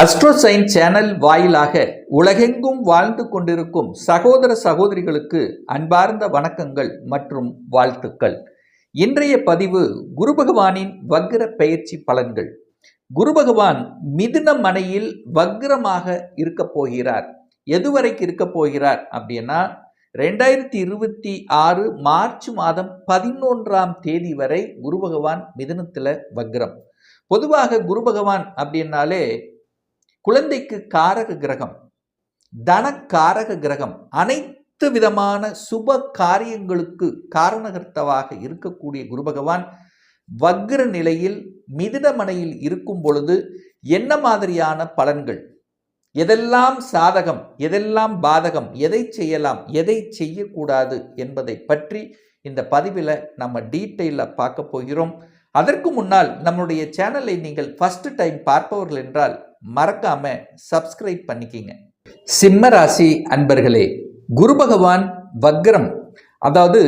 அஸ்ட்ரோசைன் channel வாயிலாக உலகெங்கும் வாழ்ந்து கொண்டிருக்கும் சகோதர சகோதரிகளுக்கு அன்பார்ந்த வணக்கங்கள் மற்றும் வாழ்த்துக்கள். இன்றைய பதிவு குரு பகவானின் வக்ர பெயர்ச்சி பலன்கள். குரு பகவான் மிதுன மனையில் வக்ரமாக இருக்கப் போகிறார். எதுவரைக்கு இருக்கப் போகிறார் அப்படின்னா ரெண்டாயிரத்தி இருபத்தி ஆறு மார்ச் மாதம் பதினொன்றாம் தேதி வரை குரு பகவான் மிதுனத்தில் வக்ரம். பொதுவாக குரு பகவான் அப்படின்னாலே குழந்தைக்கு காரக கிரகம் தனக்காரக கிரகம் அனைத்து விதமான சுப காரியங்களுக்கு காரணகர்த்தவாக இருக்கக்கூடிய குரு பகவான் வக்ர நிலையில் மிதிடமனையில் இருக்கும் பொழுது என்ன மாதிரியான பலன்கள்? எதெல்லாம் சாதகம் எதெல்லாம் பாதகம் எதை செய்யலாம் எதை செய்யக்கூடாது என்பதை பற்றி இந்த பதிவில் நம்ம டீட்டெயிலில் பார்க்க போகிறோம். அதற்கு முன்னால் நம்முடைய சேனலை நீங்கள் ஃபஸ்ட்டு டைம் பார்ப்பவர்கள் என்றால் மறக்காம சப்ஸ்கிரைப் பண்ணிக்கிங்க. சிம்ம ராசி அன்பர்களே குரு பகவான் வக்ரம். அதாவது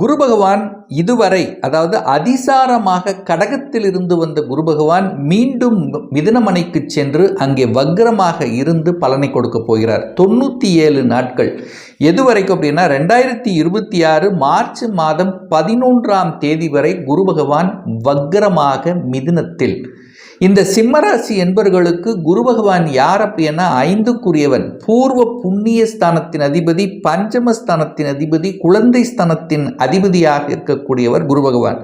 குரு பகவான் இதுவரை அதாவது அதிசாரமாக கடகத்தில் இருந்து வந்த குரு பகவான் மீண்டும் மிதனமனைக்கு சென்று அங்கே வக்ரமாக இருந்து பலனை கொடுக்க போகிறார். தொண்ணூற்றி ஏழு நாட்கள். எது வரைக்கும் அப்படின்னா ரெண்டாயிரத்தி இருபத்தி ஆறு மார்ச் மாதம் பதினொன்றாம் தேதி வரை குரு பகவான் வக்ரமாக மிதுனத்தில். இந்த சிம்மராசி என்பவர்களுக்கு குரு பகவான் யார் அப்படின்னா ஐந்துக்குரியவன். பூர்வ புண்ணிய ஸ்தானத்தின் அதிபதி பஞ்சமஸ்தானத்தின் அதிபதி குழந்தை ஸ்தானத்தின் அதிபதியாக இருக்கக்கூடியவர் குரு பகவான்.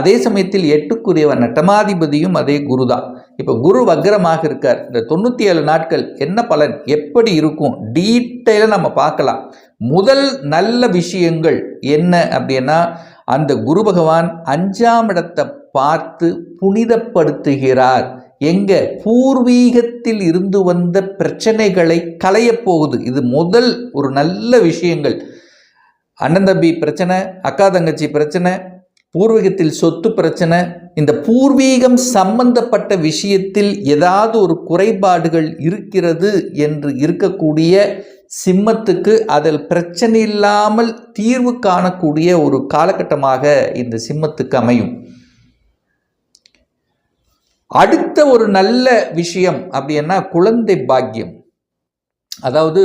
அதே சமயத்தில் எட்டுக்குரியவன் நட்டமாதிபதியும் அதே குருதான் இப்போ குரு வக்ரமாக இருக்கார். இந்த தொண்ணூற்றி ஏழு நாட்கள் என்ன பலன் எப்படி இருக்கும் டீட்டெயிலாக நம்ம பார்க்கலாம். முதல் நல்ல விஷயங்கள் என்ன அப்படின்னா அந்த குரு பகவான் அஞ்சாம் இடத்தை பார்த்து புனிதப்படுத்துகிறார். எங்க? பூர்வீகத்தில் இருந்து வந்த பிரச்சனைகளை களையப் போகுது. இது முதல் ஒரு நல்ல விஷயங்கள். அண்ணன் தம்பி பிரச்சனை அக்கா தங்கச்சி பிரச்சனை பூர்வீகத்தில் சொத்து பிரச்சனை இந்த பூர்வீகம் சம்பந்தப்பட்ட விஷயத்தில் ஏதாவது ஒரு குறைபாடுகள் இருக்கிறது என்று இருக்கக்கூடிய சிம்மத்துக்கு அதில் பிரச்சனை இல்லாமல் தீர்வு காணக்கூடிய ஒரு காலகட்டமாக இந்த சிம்மத்துக்கு அமையும். அடுத்த ஒரு நல்ல விஷயம் அப்படின்னா குழந்தை பாக்கியம். அதாவது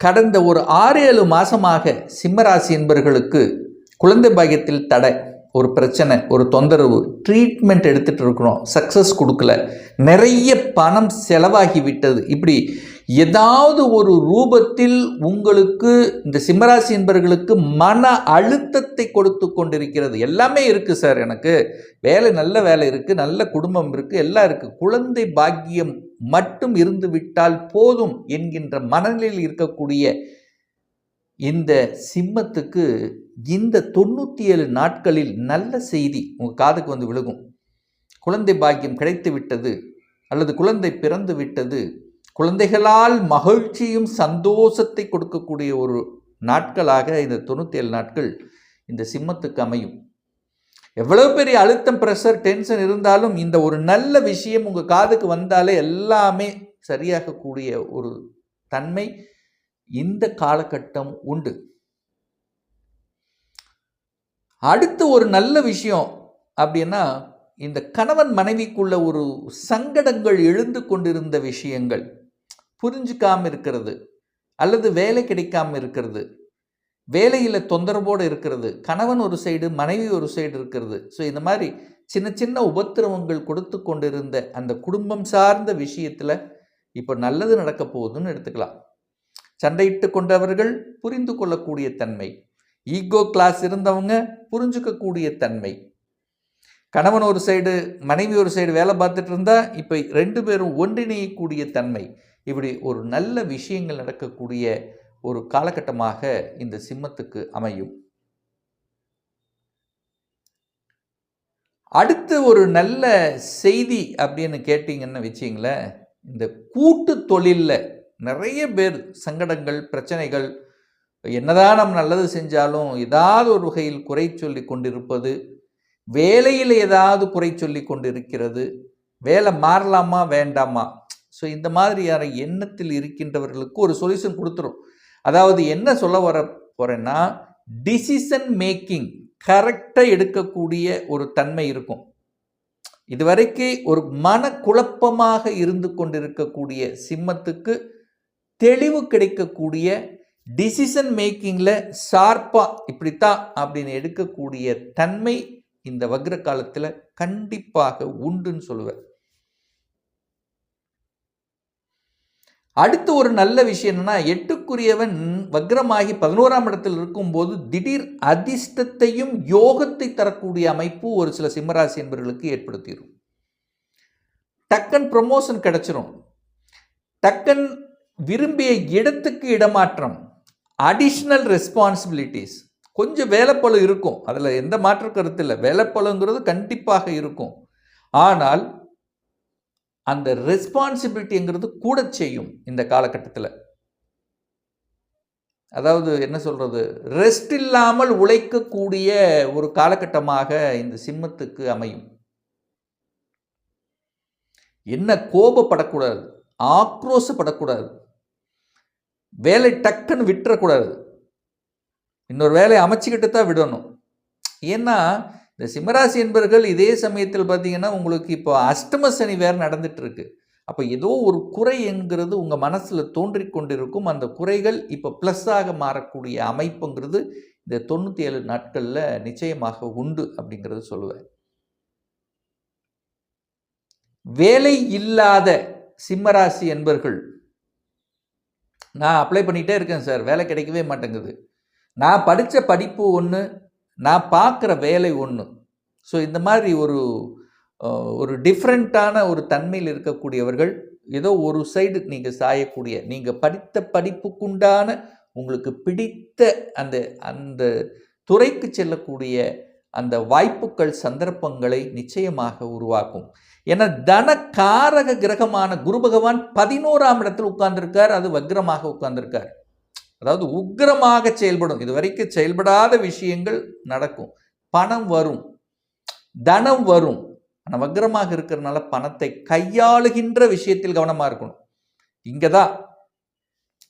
கடந்த ஒரு ஆறு ஏழு மாசமாக சிம்மராசி என்பவர்களுக்கு குழந்தை பாக்கியத்தில் தடை ஒரு பிரச்சனை ஒரு தொந்தரவு ட்ரீட்மெண்ட் எடுத்துகிட்டு இருக்கிறோம் சக்ஸஸ் கொடுக்கல நிறைய பணம் செலவாகி விட்டது இப்படி ஏதாவது ஒரு ரூபத்தில் உங்களுக்கு இந்த சிம்மராசி என்பவர்களுக்கு மன அழுத்தத்தை கொடுத்து கொண்டிருக்கிறது. எல்லாமே இருக்குது சார் எனக்கு. வேலை நல்ல வேலை இருக்குது நல்ல குடும்பம் இருக்குது எல்லாம் இருக்குது குழந்தை பாக்கியம் மட்டும் இருந்து விட்டால் போதும் என்கின்ற மனநிலையில் இருக்கக்கூடிய இந்த சிம்மத்துக்கு இந்த தொண்ணூற்றி ஏழு நாட்களில் நல்ல செய்தி உங்கள் காதுக்கு வந்து விழுகும். குழந்தை பாக்கியம் கிடைத்து விட்டது அல்லது குழந்தை பிறந்து விட்டது குழந்தைகளால் மகிழ்ச்சியும் சந்தோஷத்தை கொடுக்கக்கூடிய ஒரு நாட்களாக இந்த தொண்ணூற்றி ஏழு நாட்கள் இந்த சிம்மத்துக்கு அமையும். எவ்வளவு பெரிய அழுத்தம் ப்ரெஷர் டென்ஷன் இருந்தாலும் இந்த ஒரு நல்ல விஷயம் உங்கள் காதுக்கு வந்தாலே எல்லாமே சரியாகக்கூடிய ஒரு தன்மை இந்த காலகட்டம் உண்டு. அடுத்து ஒரு நல்ல விஷயம் அப்படின்னா இந்த கணவன் மனைவிக்குள்ள ஒரு சங்கடங்கள் எழுந்து கொண்டிருந்த விஷயங்கள். புரிஞ்சுக்காம இருக்கிறது அல்லது வேலை கிடைக்காம இருக்கிறது. வேலையில் தொந்தரவோடு இருக்கிறது. கணவன் ஒரு சைடு மனைவி ஒரு சைடு இருக்கிறது. ஸோ இந்த மாதிரி சின்ன சின்ன உபத்திரவங்கள் கொடுத்து கொண்டிருந்த அந்த குடும்பம் சார்ந்த விஷயத்தில் இப்போ நல்லது நடக்க போகுதுன்னு எடுத்துக்கலாம். சண்டையிட்டு கொண்டவர்கள் புரிந்து கொள்ளக்கூடிய தன்மை. ஈகோ கிளாஸ் இருந்தவங்க புரிஞ்சுக்கக்கூடிய தன்மை. கணவன் ஒரு சைடு மனைவி ஒரு சைடு வேலை பார்த்துட்டு இருந்தால் இப்போ ரெண்டு பேரும் ஒன்றிணையக்கூடிய தன்மை. இப்படி ஒரு நல்ல விஷயங்கள் நடக்கக்கூடிய ஒரு காலகட்டமாக இந்த சிம்மத்துக்கு அமையும். அடுத்து ஒரு நல்ல செய்தி அப்படின்னு கேட்டிங்கன்னு வச்சிங்களேன் இந்த கூட்டு தொழிலில் நிறைய பேர் சங்கடங்கள் பிரச்சனைகள் என்னதான் நம்ம நல்லது செஞ்சாலும் ஏதாவது ஒரு வகையில் குறை சொல்லி கொண்டிருப்பது வேலையில் ஏதாவது குறை சொல்லி கொண்டிருக்கிறது வேலை மாறலாமா வேண்டாமா ஸோ இந்த மாதிரியான எண்ணத்தில் இருக்கின்றவர்களுக்கு ஒரு சொல்யூஷன் கொடுத்துரும். அதாவது என்ன சொல்ல வர போகிறேன்னா டிசிஷன் மேக்கிங் கரெக்டாக எடுக்கக்கூடிய ஒரு தன்மை இருக்கும். இதுவரைக்கு ஒரு மனக்குழப்பமாக இருந்து கொண்டிருக்கக்கூடிய சிம்மத்துக்கு தெளிவு கிடைக்கக்கூடிய டிசிஷன் மேக்கிங்கில் ஷார்ப்பாக இப்படித்தான் அப்படின்னு எடுக்கக்கூடிய தன்மை இந்த வக்ர காலத்தில் கண்டிப்பாக உண்டுன்னு சொல்லுவேன். அடுத்து ஒரு நல்ல விஷயம் என்னன்னா எட்டுக்குரியவன் வக்ரமாகி பதினோராம் இடத்தில் இருக்கும்போது திடீர் அதிர்ஷ்டத்தையும் யோகத்தை தரக்கூடிய அமைப்பு ஒரு சில சிம்மராசி என்பவர்களுக்கு ஏற்படுத்திடும் டக்கன் ப்ரொமோஷன் கிடைச்சிரும். டக்கன் விரும்பிய இடத்துக்கு இடமாற்றம் அடிஷ்னல் ரெஸ்பான்சிபிலிட்டிஸ் கொஞ்சம் வேலைப்பழம் இருக்கும். அதில் எந்த மாற்று கருத்து இல்லை. கண்டிப்பாக இருக்கும். ஆனால் அந்த ரெஸ்பான்சிபிலிட்டிங்கிறது கூட செய்யும் இந்த காலகட்டத்தில். அதாவது என்ன சொல்கிறது ரெஸ்ட் இல்லாமல் உழைக்கக்கூடிய ஒரு காலகட்டமாக இந்த சிம்மத்துக்கு அமையும். என்ன கோபப்படக்கூடாது ஆக்ரோஷப்படக்கூடாது வேலை டக்குன்னு விட்டுறக்கூடாது. இன்னொரு வேலையை அமைச்சிக்கிட்டு தான் விடணும். ஏன்னா இந்த சிம்மராசி என்பர்கள் இதே சமயத்தில் பார்த்தீங்கன்னா உங்களுக்கு இப்போ அஷ்டம சனி வேறு நடந்துகிட்ருக்கு அப்போ ஏதோ ஒரு குறை என்கிறது உங்கள் மனசில் தோன்றி கொண்டிருக்கும். அந்த குறைகள் இப்போ ப்ளஸ்ஸாக மாறக்கூடிய அமைப்புங்கிறது இந்த தொண்ணூற்றி ஏழு நாட்களில் நிச்சயமாக உண்டு அப்படிங்கிறது சொல்லுவேன். வேலை இல்லாத சிம்மராசி என்பர்கள் நான் அப்ளை பண்ணிகிட்டே இருக்கேன் சார். வேலை கிடைக்கவே மாட்டேங்குது. நான் படித்த படிப்பு ஒன்று நான் பார்க்குற வேலை ஒன்று ஸோ இந்த மாதிரி ஒரு ஒரு டிஃப்ரெண்ட்டான ஒரு தன்மையில் இருக்கக்கூடியவர்கள் ஏதோ ஒரு சைடு நீங்கள் சாயக்கூடிய நீங்கள் படித்த படிப்புக்குண்டான உங்களுக்கு பிடித்த அந்த அந்த துறைக்கு செல்லக்கூடிய அந்த வாய்ப்புகள் சந்தர்ப்பங்களை நிச்சயமாக உருவாக்கும். ஏன்னா தன காரக கிரகமான குரு பகவான் பதினோராம் இடத்தில் உட்கார்ந்துருக்கார் அது வக்ரமாக உட்கார்ந்துருக்கார். அதாவது உக்ரமாக செயல்படும். இது வரைக்கும் செயல்படாத விஷயங்கள் நடக்கும். பணம் வரும். தனம் வரும். ஆனால் வக்ரமாக இருக்கிறதுனால பணத்தை கையாளுகின்ற விஷயத்தில் கவனமாக இருக்கணும். இங்கே தான்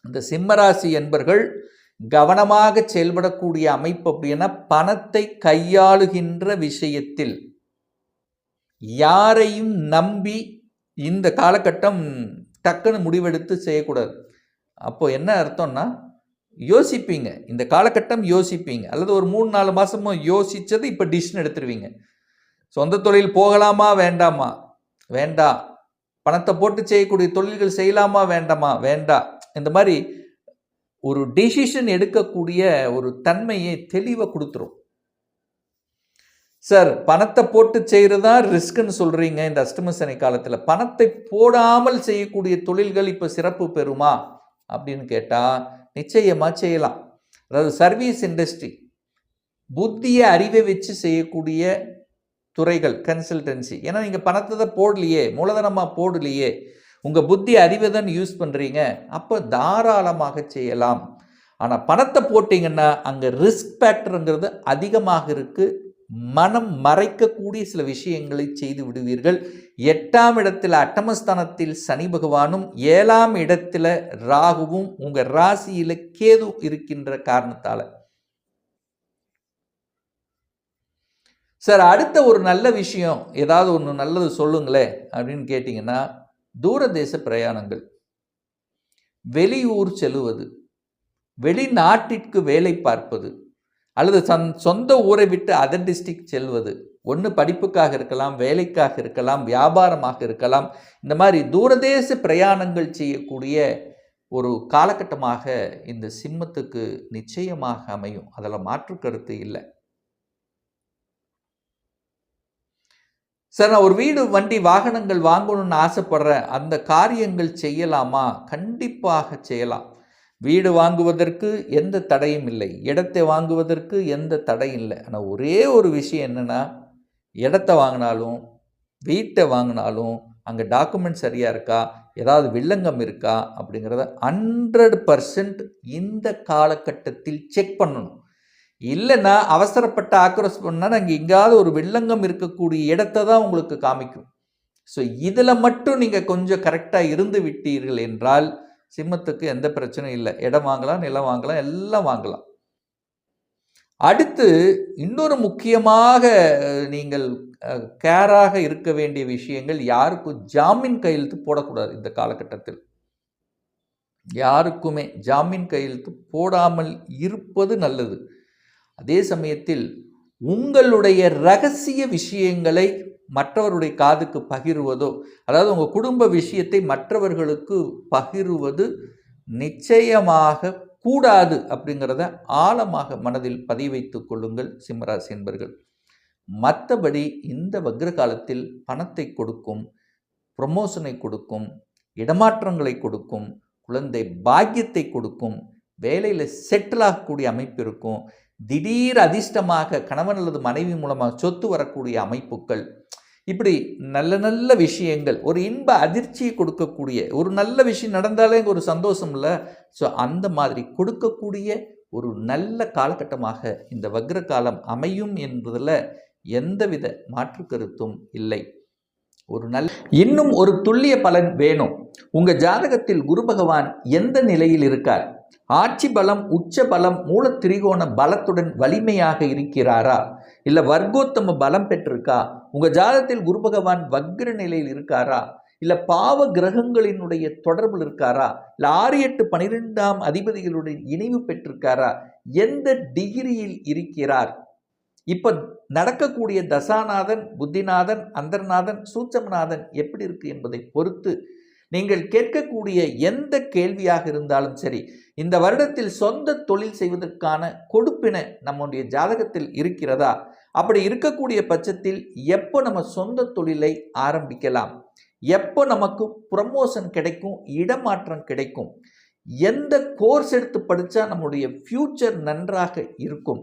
இந்த சிம்மராசி என்பர்கள் கவனமாக செயல்படக்கூடிய அமைப்பு அப்படின்னா பணத்தை கையாளுகின்ற விஷயத்தில் யாரையும் நம்பி இந்த காலகட்டம் டக்குன்னு முடிவெடுத்து செய்யக்கூடாது. அப்போது என்ன அர்த்தம்னா யோசிப்பீங்க. இந்த காலகட்டம் யோசிப்பீங்க. அல்லது ஒரு மூணு நாலு மாதமும் யோசித்தது இப்போ டிசிஷன் எடுத்துருவீங்க. சொந்த தொழில் போகலாமா வேண்டாமா? வேண்டாம் பணத்தை போட்டு செய்யக்கூடிய தொழில்கள் செய்யலாமா வேண்டாமா? வேண்டாம் இந்த மாதிரி ஒரு டிசிஷன் எடுக்கக்கூடிய ஒரு தன்மையை தெளிவாக கொடுத்துரும். சார் பணத்தை போட்டு செய்கிறது தான் ரிஸ்க்குன்னு சொல்கிறீங்க இந்த அஷ்டமசனை காலத்தில். பணத்தை போடாமல் செய்யக்கூடிய தொழில்கள் இப்போ சிறப்பு பெறுமா? அப்படின்னு கேட்டால் நிச்சயமாக செய்யலாம். அதாவது சர்வீஸ் இண்டஸ்ட்ரி புத்தியை அறிவை வச்சு செய்யக்கூடிய துறைகள் கன்சல்டன்சி ஏன்னா நீங்கள் பணத்தை தான் போடலையே மூலதனமாக போடலையே உங்கள் புத்தி அறிவை தான் யூஸ் பண்ணுறீங்க அப்போ தாராளமாக செய்யலாம். ஆனால் பணத்தை போட்டிங்கன்னா அங்கே ரிஸ்க் ஃபேக்டருங்கிறது அதிகமாக இருக்குது மனம் மறைக்கக்கூடிய சில விஷயங்களை செய்து விடுவீர்கள். எட்டாம் இடத்தில் அட்டமஸ்தானத்தில் சனி பகவானும் ஏழாம் இடத்தில் ராகுவும் உங்கள் ராசியில் கேது இருக்கின்ற காரணத்தால். சார் அடுத்த ஒரு நல்ல விஷயம் ஏதாவது ஒன்று நல்லது சொல்லுங்களே அப்படின்னு கேட்டிங்கன்னா தூரதேச பிரயாணங்கள். வெளியூர் செல்லுவது வெளிநாட்டிற்கு வேலை பார்ப்பது அல்லது சந் சொந்த ஊரை விட்டு அதர் டிஸ்ட்ரிக்ட் செல்வது. ஒன்று படிப்புக்காக இருக்கலாம் வேலைக்காக இருக்கலாம் வியாபாரமாக இருக்கலாம். இந்த மாதிரி தூரதேச பிரயாணங்கள் செய்யக்கூடிய ஒரு காலகட்டமாக இந்த சிம்மத்துக்கு நிச்சயமாக அமையும். அதில் மாற்று கருத்து இல்லை. சார் நான் ஒரு வீடு வண்டி வாகனங்கள் வாங்கணும்னு ஆசைப்படுறேன். அந்த காரியங்கள் செய்யலாமா? கண்டிப்பாக செய்யலாம். வீடு வாங்குவதற்கு எந்த தடையும் இல்லை. இடத்தை வாங்குவதற்கு எந்த தடையும் இல்லை. ஆனால் ஒரே ஒரு விஷயம் என்னென்னா இடத்த வாங்கினாலும் வீட்டை வாங்கினாலும் அங்கே டாக்குமெண்ட் சரியாக இருக்கா? ஏதாவது வில்லங்கம் இருக்கா? அப்படிங்கிறத ஹண்ட்ரட் பர்சன்ட் இந்த காலகட்டத்தில் செக் பண்ணணும். இல்லைன்னா அவசரப்பட்ட ஆக்ரோஸ் பண்ணால் அங்கே எங்கேயாவது ஒரு வில்லங்கம் இருக்கக்கூடிய இடத்த தான் உங்களுக்கு காமிக்கும். ஸோ இதில் மட்டும் நீங்கள் கொஞ்சம் கரெக்டாக இருந்து விட்டீர்கள் என்றால் சிம்மத்துக்கு எந்த பிரச்சனையும் இல்லை. இடம் வாங்கலாம் நிலம் வாங்கலாம் எல்லாம் வாங்கலாம். அடுத்து இன்னொரு முக்கியமாக நீங்கள் கேராக இருக்க வேண்டிய விஷயங்கள் யாருக்கும் ஜாமீன் கையெழுத்து போடக்கூடாது இந்த காலகட்டத்தில். யாருக்குமே ஜாமீன் கையெழுத்து போடாமல் இருப்பது நல்லது. அதே சமயத்தில் உங்களுடைய ரகசிய விஷயங்களை மற்றவருடைய காதுக்கு பகிர்வதோ அதாவது உங்கள் குடும்ப விஷயத்தை மற்றவர்களுக்கு பகிர்வது நிச்சயமாக கூடாது அப்படிங்கிறத ஆழமாக மனதில் பதிய கொள்ளுங்கள் சிம்மராசி என்பர்கள். மற்றபடி இந்த வக்ர காலத்தில் பணத்தை கொடுக்கும் ப்ரொமோஷனை கொடுக்கும் இடமாற்றங்களை கொடுக்கும் குழந்தை பாக்கியத்தை கொடுக்கும் வேலையில் செட்டில் ஆகக்கூடிய அமைப்பு இருக்கும் திடீர் அதிர்ஷ்டமாக கணவன் அல்லது மனைவி மூலமாக சொத்து வரக்கூடிய அமைப்புகள் இப்படி நல்ல நல்ல விஷயங்கள் ஒரு இன்ப அதிர்ச்சியை கொடுக்கக்கூடிய ஒரு நல்ல விஷயம் நடந்தாலே ஒரு சந்தோஷம் இல்லை. ஸோ அந்த மாதிரி கொடுக்கக்கூடிய ஒரு நல்ல காலகட்டமாக இந்த வக்ர காலம் அமையும் என்பதில் எந்தவித மாற்று கருத்தும் இல்லை. ஒரு நல்ல இன்னும் ஒரு துல்லிய பலன் வேணும். உங்கள் ஜாதகத்தில் குரு பகவான் எந்த நிலையில் இருக்கார்? ஆட்சி பலம் உச்ச பலம் மூல திரிகோண பலத்துடன் வலிமையாக இருக்கிறாரா? இல்லை வர்க்கோத்தம பலம் பெற்றிருக்கா? உங்கள் ஜாதத்தில் குரு பகவான் வக்ர நிலையில் இருக்காரா? இல்லை பாவ கிரகங்களினுடைய தொடர்பில் இருக்காரா? இல்லை ஆறு எட்டு பனிரெண்டாம் அதிபதிகளுடைய இணைவு பெற்றிருக்காரா? எந்த டிகிரியில் இருக்கிறார்? இப்போ நடக்கக்கூடிய தசாநாதன் புத்திநாதன் அந்தர்நாதன் சூச்சமநாதன் எப்படி இருக்கு என்பதை பொறுத்து நீங்கள் கேட்கக்கூடிய எந்த கேள்வியாக இருந்தாலும் சரி இந்த வருடத்தில் சொந்த தொழில் செய்வதற்கான கொடுப்பின நம்முடைய ஜாதகத்தில் இருக்கிறதா? அப்படி இருக்கக்கூடிய பட்சத்தில் எப்போ நம்ம சொந்த தொழிலை ஆரம்பிக்கலாம்? எப்போ நமக்கு ப்ரமோஷன் கிடைக்கும் இடமாற்றம் கிடைக்கும்? எந்த கோர்ஸ் எடுத்து படித்தா நம்முடைய ஃப்யூச்சர் நன்றாக இருக்கும்?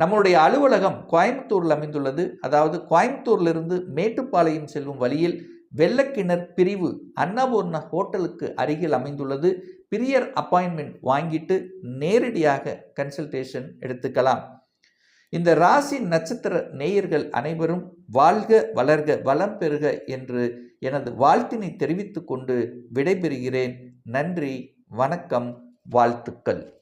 நம்மளுடைய அலுவலகம் கோயம்புத்தூரில் அமைந்துள்ளது. அதாவது கோயம்புத்தூர்லிருந்து மேட்டுப்பாளையம் செல்லும் வழியில் வெள்ளக்கிணர் பிரிவு அன்னபூர்ண ஹோட்டலுக்கு அருகில் அமைந்துள்ளது. பிரியர் அப்பாயின்மெண்ட் வாங்கிட்டு நேரடியாக கன்சல்டேஷன் எடுத்துக்கலாம். இந்த ராசி நட்சத்திர நேயர்கள் அனைவரும் வாழ்க வளர்க வளம் பெறுக என்று எனது வாழ்த்தினை தெரிவித்துக்கொண்டு விடைபெறுகிறேன். நன்றி வணக்கம் வாழ்த்துக்கள்.